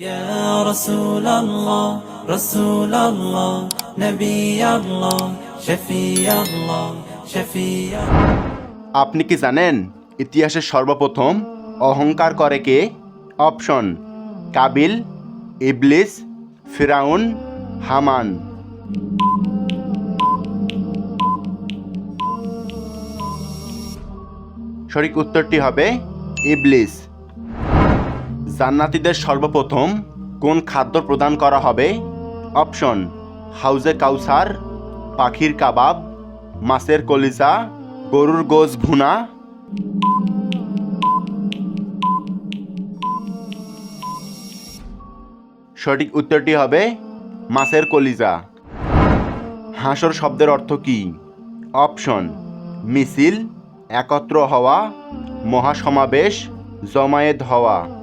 يا رسول الله رسول الله نبي الله شفيع الله شفيع আপনি কি জানেন ইতিহাসের সর্বপ্রথম অহংকার করে কে অপশন কাবিল ইবলিস ফিরাউন হামান সঠিক উত্তরটি হবে ইবলিস জান্নাতীদের সর্বপ্রথম কোন খাদ্য প্রদান করা হবে? অপশন, হাউজে কাউসার, পাখির কাবাব, মাছের কলিজা, গরুর গোস ভুনা। সঠিক উত্তরটি হবে মাছের কলিজা। হাঁসর শব্দের অর্থ কী? অপশন, মিছিল, একত্র হওয়া, মহাসমাবেশ, জমায়েত হওয়া।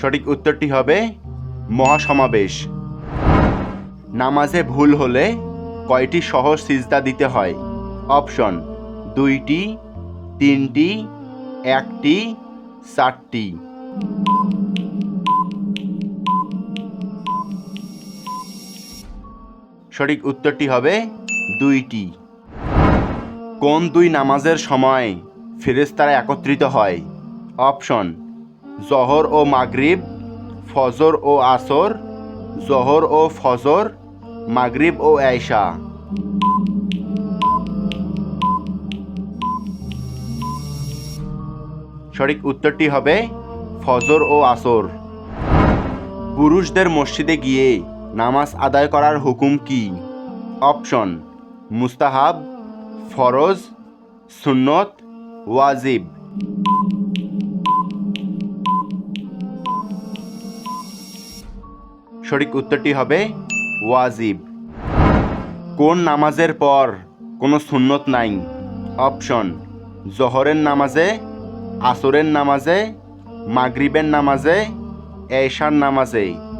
সঠিক উত্তরটি হবে মহাসমাবেশ। নামাজে ভুল হলে কয়টি সহজ সিজদা দিতে হয়? অপশন, দুইটি, তিনটি, একটি, চারটি। সঠিক উত্তরটি হবে দুইটি। কোন দুই নামাজের সময় ফেরেস্তারা একত্রিত হয়? অপশন, জহর ও মাগরিব, ফজর ও আসর, জহর ও ফজর, মাগরিব ও আয়শা। সঠিক উত্তরটি হবে ফজর ও আসর। পুরুষদের মসজিদে গিয়ে নামাজ আদায় করার হুকুম কি? অপশন, মুস্তাহাব ফরজ, সুন্নত, ওয়াজিব। সঠিক উত্তরটি হবে ওয়াজিব। কোন নামাজের পর কোনো সুন্নত নাই? অপশন, জহরের নামাজে, আসরের নামাজে, মাগরিবের নামাজে, এশার নামাজে।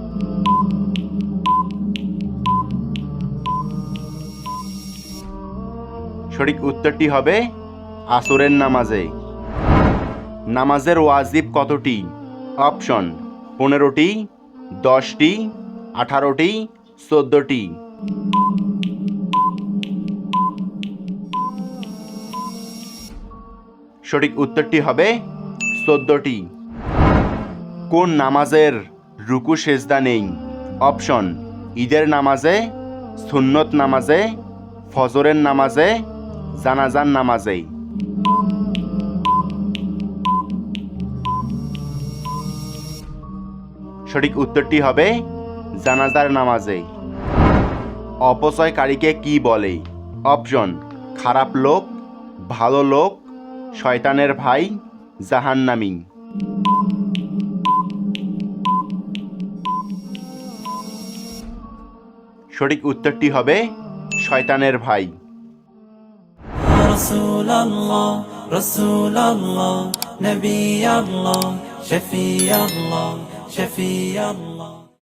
সঠিক উত্তরটি হবে আসরের নামাজে। নামাজের ওয়াজিব কতটি? অপশন, পনেরোটি, দশটি, আঠারোটি, চোদ্দোটি। সঠিক উত্তরটি হবে চোদ্দোটি। কোন নামাজের রুকু সেজদা নেই? অপশন, ঈদের নামাজে, সুন্নত নামাজে, ফজরের নামাজে জানাজান নামাজে সঠিক উত্তরটি হবে জানাজার নামাজে অপচয়কারীকে কি বলে? অপশন, খারাপ লোক, ভালো লোক, শয়তানের ভাই, জাহান্নামী। সঠিক উত্তরটি হবে শয়তানের ভাই। رسول الله رسول الله نبي الله شفيع الله شفيع الله